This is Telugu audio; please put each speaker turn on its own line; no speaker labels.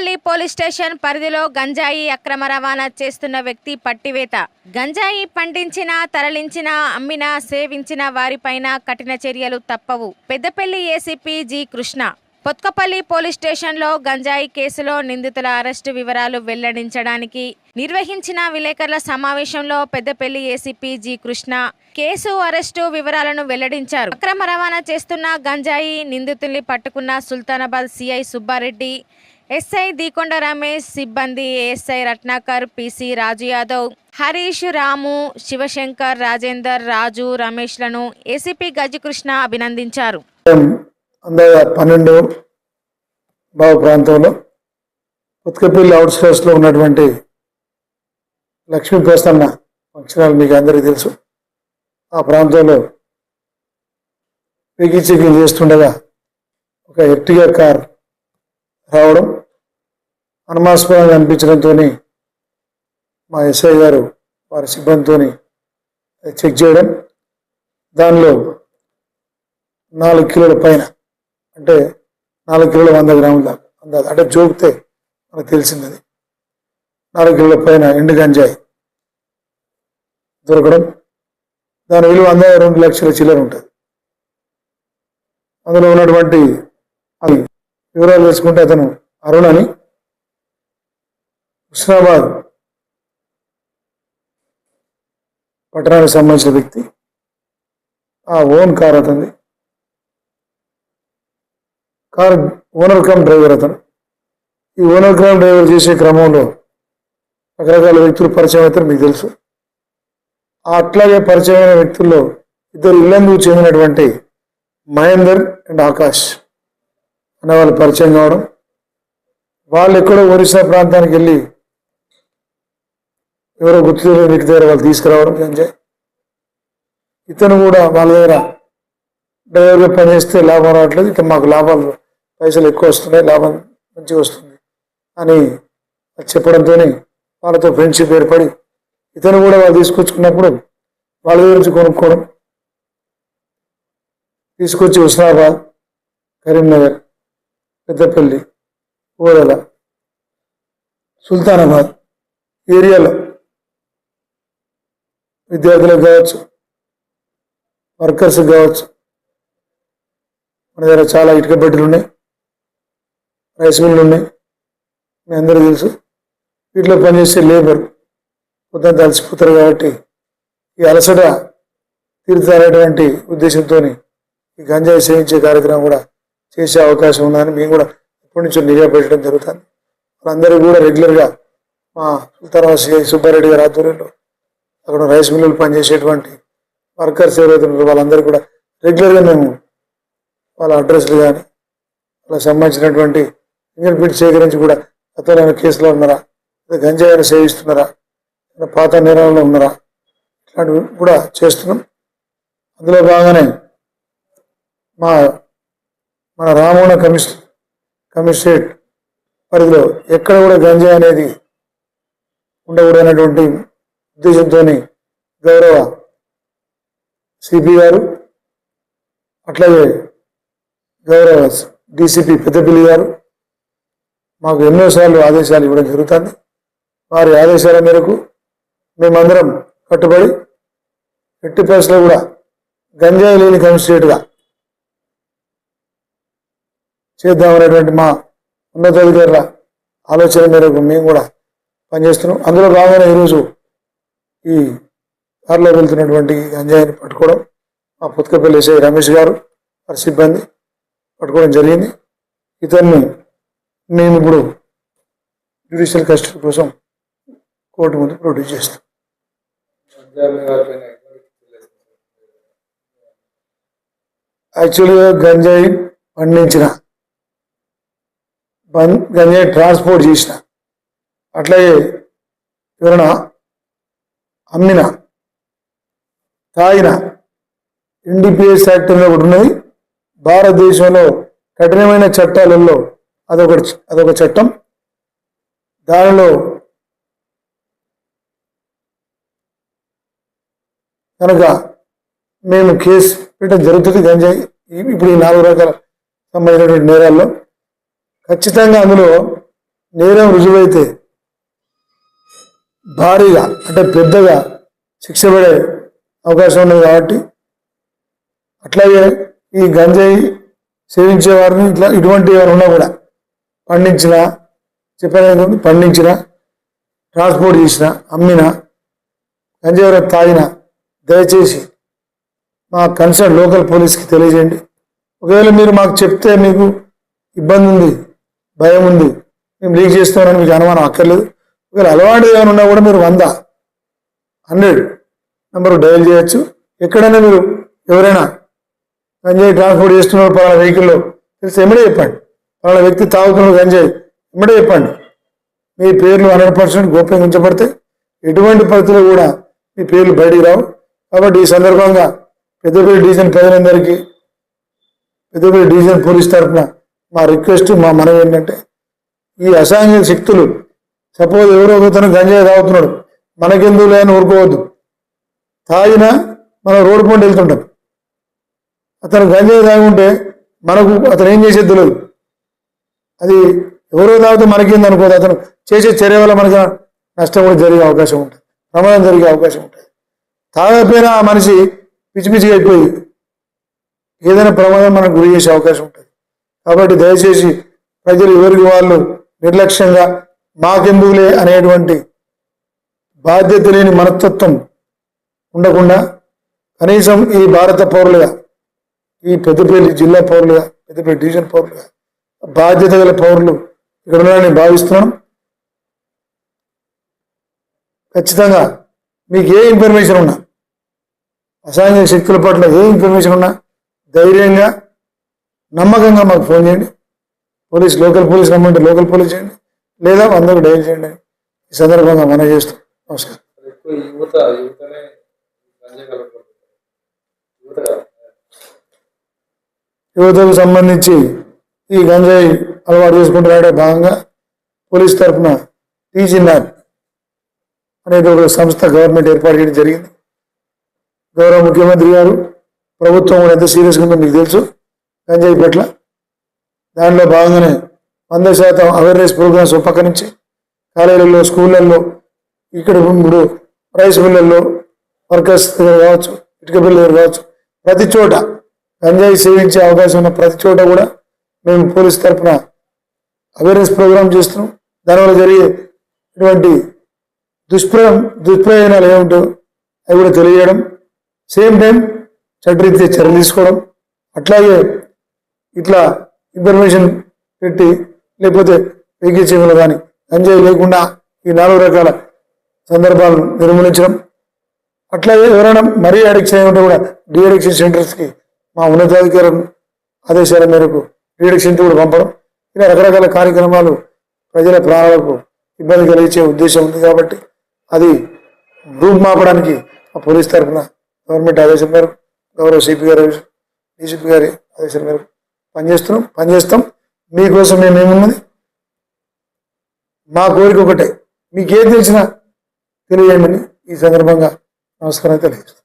కొత్తపల్లి పోలీస్ స్టేషన్ పరిధిలో గంజాయి అక్రమ రవాణా చేస్తున్న వ్యక్తి పట్టివేత. గంజాయి పండించిన తరలించిన అమ్మిన సేవించిన వారిపైన కఠిన చర్యలు తప్పవు. Peddapalli ACP G Krishna. Pothkapalli police స్టేషన్లో గంజాయి కేసులో నిందితుల అరెస్టు వివరాలు వెల్లడించడానికి నిర్వహించిన విలేకరుల సమావేశంలో Peddapalli ACP G Krishna case arrest వివరాలను వెల్లడించారు. అక్రమ రవాణా చేస్తున్న గంజాయి నిందితుల్ని పట్టుకున్న సుల్తానాబాద్ సిఐ సుబ్బారెడ్డి ఎస్ఐ దీకొండ రమేష్ సిబ్బంది ఎస్ఐ రత్నాకర్ పిసి రాజు యాదవ్ హరీష్ రాము శివశంకర్ రాజేందర్ రాజు రమేష్లను ఏసీపీ గజకృష్ణ అభినందించారు.
పన్నెండు బావ ప్రాంతంలో ఉత్కపల్లి అవుట్స్కర్ట్స్లో ఉన్నటువంటి లక్ష్మీ ప్రసన్న ఫంక్షనాలు మీకు అందరికీ తెలుసు. ఆ ప్రాంతంలో పిగి చెకింగ్ చేస్తుండగా ఒక ఎర్టిగా కార్ రావడం అనుమాస్పదంగా అనిపించడంతో మా ఎస్ఐ గారు వారి సిబ్బందితో చెక్ చేయడం. దానిలో నాలుగు కిలోల పైన అంటే నాలుగు కిలోల వంద గ్రాముల దాకా అందాజ అంటే జోకితే మనకు తెలిసింది అది నాలుగు కిలోల పైన ఎండు గంజాయి దొరకడం. దాని విలువ అందాజ రెండు లక్షల చిల్లర ఉంటుంది. అందులో ఉన్నటువంటి అది వివరాలు తెలుసుకుంటే అతను అరుణ్ అని. హుస్నాబాద్ పట్టణానికి సంబంధించిన వ్యక్తి ఆ ఓన్ కార్ అతనిది. కార్ ఓనర్ కమ్ డ్రైవర్ అతను. ఈ ఓనర్ కమ్ డ్రైవర్ చేసే క్రమంలో రకరకాల వ్యక్తులు పరిచయం అవుతారు మీకు తెలుసు. అట్లాగే పరిచయమైన వ్యక్తుల్లో ఇద్దరు ఇల్లందుకు చెందినటువంటి మహేందర్ అండ్ ఆకాష్ అనే వాళ్ళు పరిచయం కావడం. వాళ్ళు ఎక్కడో ఒరిస్సా ప్రాంతానికి వెళ్ళి ఎవరో గుర్తు తెలియని వ్యక్తి దగ్గర వాళ్ళు తీసుకురావడం సంజయ్ ఇతను కూడా వాళ్ళ దగ్గర డ్రైవర్గా పనిచేస్తే లాభం రావట్లేదు. ఇక మాకు లాభాలు పైసలు ఎక్కువ వస్తున్నాయి లాభం మంచిగా వస్తుంది అని చెప్పడంతో వాళ్ళతో ఫ్రెండ్షిప్ ఏర్పడి ఇతను కూడా వాళ్ళు తీసుకొచ్చుకున్నప్పుడు వాళ్ళ దగ్గర నుంచి కొనుక్కోవడం. తీసుకొచ్చి హుస్నాబాద్ కరీంనగర్ పెద్దపల్లి ఊరల సుల్తానాబాద్ ఏరియాలో విద్యార్థులకు కావచ్చు వర్కర్స్ కావచ్చు మన దగ్గర చాలా ఇటుక బెడ్లు ఉన్నాయి రైస్ మిల్లు ఉన్నాయి మీ అందరూ తెలుసు. వీటిలో పనిచేసే లేబర్ పొద్దున తలసిపోతారు కాబట్టి ఈ అలసట తీరుతారనేటువంటి ఉద్దేశంతో ఈ గంజాయి సేవించే కార్యక్రమం కూడా చేసే అవకాశం ఉందని మేము కూడా ఇప్పటి నుంచి నిఘా పెట్టడం జరుగుతుంది. వాళ్ళందరూ కూడా రెగ్యులర్గా మా సుల్తానాబాద్ సుబ్బారెడ్డి గారి ఆధ్వర్యంలో అక్కడ రైస్ మిల్లులు పనిచేసేటువంటి వర్కర్స్ ఎవరైతే ఉన్నారో వాళ్ళందరూ కూడా రెగ్యులర్గా మేము వాళ్ళ అడ్రస్లు కానీ వాళ్ళకి సంబంధించినటువంటి ఫింగర్ ప్రింట్ సేకరించి కూడా గతంలో కేసులో ఉన్నారా లేదా గంజాయిని సేవిస్తున్నారా లేదా పాత నేరాలలో ఉన్నారా ఇట్లాంటివి కూడా చేస్తున్నాం. అందులో బాగానే మా మన రామోణ కమిష కమిషనరేట్ పరిధిలో ఎక్కడ కూడా గంజాయి అనేది ఉండకూడనటువంటి ఉద్దేశంతో గౌరవ సిపి గారు అట్లాగే గౌరవ డిసిపి పెద్దపల్లి గారు మాకు ఎన్నోసార్లు ఆదేశాలు ఇవ్వడం జరుగుతుంది. వారి ఆదేశాల మేరకు మేమందరం కట్టుబడి ఎట్టి పరిస్థితుల్లో కూడా గంజాయి లేని కమిషనరేట్గా చేద్దామనేటువంటి మా ఉన్నతాధికారుల ఆలోచన మేరకు మేము కూడా పనిచేస్తున్నాం. అందులో భాగంగా ఈరోజు ఈ కారులో వెళ్తున్నటువంటి గంజాయిని పట్టుకోవడం మా పుత్కపల్లి ఎస్ఐ రమేష్ గారు వారి సిబ్బంది పట్టుకోవడం జరిగింది. ఇతన్ని మేము ఇప్పుడు జ్యుడిషియల్ కస్టడీ కోసం కోర్టు ముందు ప్రొడ్యూస్ చేస్తాం. యాక్చువల్గా గంజాయి పండించిన బం గంజాయి ట్రాన్స్పోర్ట్ చేసిన అట్లాగే ఎవరైనా అమ్మిన తాగిన ఎన్డీపీఎస్ యాక్ట్లో ఒకటి ఉన్నది. భారతదేశంలో కఠినమైన చట్టాలలో అదొక అదొక చట్టం. దానిలో కనుక మేము కేసు పెట్టడం జరుగుతుంది. గంజాయి ఇప్పుడు ఈ నాలుగు రకాల సంబంధించినటువంటి నేరాల్లో ఖచ్చితంగా అందులో నేరం రుజువైతే భారీగా అంటే పెద్దగా శిక్ష పడే అవకాశం ఉన్నది కాబట్టి అట్లాగే ఈ గంజాయి సేవించే వారిని ఇట్లా ఇటువంటి ఎవరు ఉన్నా కూడా పండించిన చెప్పలేదు పండించిన ట్రాన్స్పోర్ట్ చేసిన అమ్మిన గంజాయి వరకు తాగిన దయచేసి మా కన్సర్న్ లోకల్ పోలీస్కి తెలియజేయండి. ఒకవేళ మీరు మాకు చెప్తే మీకు ఇబ్బంది ఉంది భయం ఉంది మేము లీక్ చేస్తున్నామని మీకు అనుమానం అక్కర్లేదు. ఒకవేళ అలవాటు ఏమైనా ఉన్నా కూడా మీరు వంద హండ్రెడ్ నెంబర్ డయల్ చేయొచ్చు. ఎక్కడైనా మీరు ఎవరైనా గంజాయి ట్రాన్స్పోర్ట్ చేస్తున్నారు పలానా వెహికల్లో తెలిసి ఎమ్మడే చెప్పండి. పలానా వ్యక్తి తాగుతున్నారు గంజాయి ఎమ్మడే చెప్పండి. మీ పేర్లు హండ్రెడ్ పర్సెంట్ గోప్యంగా ఉంచబడతాయి ఎటువంటి పరిస్థితులు కూడా మీ పేర్లు బయటికి రావు. కాబట్టి ఈ సందర్భంగా పెద్దపల్లి డివిజన్ ప్రజలందరికీ పెద్దపల్లి డివిజన్ పోలీస్ తరఫున మా రిక్వెస్ట్ మా మనవి ఏంటంటే ఈ అసాంఘిక శక్తులు సపోజ్ ఎవరో ఒకతను గంజాయి తాగుతున్నాడు. మనకెందుకు లేని ఊరుకోవద్దు. తాగినా మనం రోడ్డు పంట వెళ్తుంటాం అతను గంజాయి తాగుంటే మనకు అతను ఏం చేసేది తెలియదు. అది ఎవరో తాగితే మనకేంది అనుకోదు అతను చేసే చర్య వల్ల మనకి నష్టం కూడా జరిగే అవకాశం ఉంటుంది. ప్రమాదం జరిగే అవకాశం ఉంటుంది. తాగకపోయినా ఆ మనిషి పిచ్చి పిచ్చిగా అయిపోయి ఏదైనా ప్రమాదం మనకు గురి చేసే అవకాశం ఉంటుంది. కాబట్టి దయచేసి ప్రజలు ఎవరికి వాళ్ళు నిర్లక్ష్యంగా మాకెందుకులే అనేటువంటి బాధ్యత లేని మనస్తత్వం ఉండకుండా కనీసం ఈ భారత పౌరులుగా ఈ పెద్దపల్లి జిల్లా పౌరులుగా పెద్దపల్లి డివిజన్ పౌరులుగా బాధ్యత గల పౌరులు ఇక్కడ ఉన్నారని భావిస్తున్నాను. ఖచ్చితంగా మీకు ఏ ఇన్ఫర్మేషన్ ఉన్నా అసాంఘిక శక్తుల పట్ల ఏ ఇన్ఫర్మేషన్ ఉన్నా ధైర్యంగా నమ్మకంగా మాకు ఫోన్ చేయండి. పోలీస్ లోకల్ పోలీస్ రమ్మంటే లోకల్ పోలీస్ చేయండి. లేదా అందరూ డైల్ చేయండి. ఈ సందర్భంగా మనం చేస్తాం. నమస్కారం. యువతకు సంబంధించి ఈ గంజాయి అలవాటు చేసుకుంటూ రావడే భాగంగా పోలీస్ తరఫున టీజినార్ అనేది ఒక సంస్థ గవర్నమెంట్ ఏర్పాటు చేయడం జరిగింది. గౌరవ ముఖ్యమంత్రి గారు ప్రభుత్వం కూడా ఎంత సీరియస్గా ఉందో మీకు తెలుసు. గంజాయి పట్ల దానిలో భాగంగానే వంద శాతం అవేర్నెస్ ప్రోగ్రామ్స్ ఒక పక్క నుంచి కాలేజీలలో స్కూళ్ళల్లో ఇక్కడ ఇప్పుడు రైస్ మిల్లల్లో వర్కర్స్ దగ్గర కావచ్చు ఇటుక బిల్లు దగ్గర కావచ్చు ప్రతి చోట గంజాయి సేవించే అవకాశం ఉన్న ప్రతి చోట కూడా మేము పోలీస్ తరఫున అవేర్నెస్ ప్రోగ్రామ్ చేస్తున్నాం. దానివల్ల జరిగే ఇటువంటి దుష్ప్ర దుష్ప్రయోజనాలు ఏమిటో అవి కూడా తెలియజేయడం సేమ్ టైం చట్టరీత్యా చర్యలు తీసుకోవడం అట్లాగే ఇట్లా ఇన్ఫర్మేషన్ పెట్టి లేకపోతే వెహికల్ కానీ ఎంజాయ్ లేకుండా ఈ నాలుగు రకాల సందర్భాలను నిర్మూలించడం. అట్లాగే ఎవరైనా మరీ అడిక్షన్ అయి ఉంటే కూడా డిఅడిక్షన్ సెంటర్స్కి మా ఉన్నతాధికారం ఆదేశాల మేరకు డిఅడిక్షన్ కూడా పంపడం. ఇలా రకరకాల కార్యక్రమాలు ప్రజల ప్రాణాలకు ఇబ్బంది కలిగించే ఉద్దేశం ఉంది కాబట్టి అది రూపుమాపడానికి ఆ పోలీస్ తరఫున గవర్నమెంట్ ఆదేశం మేరకు గౌరవ సిపి గారి డీసీపీ గారి ఆదేశం మేరకు పనిచేస్తున్నాం పనిచేస్తాం. మీకోసం మేమేమున్నది మా కోరిక ఒకటే. మీకు ఏది తెలిసినా తెలియమని ఈ సందర్భంగా నమస్కారం తెలియజేస్తాను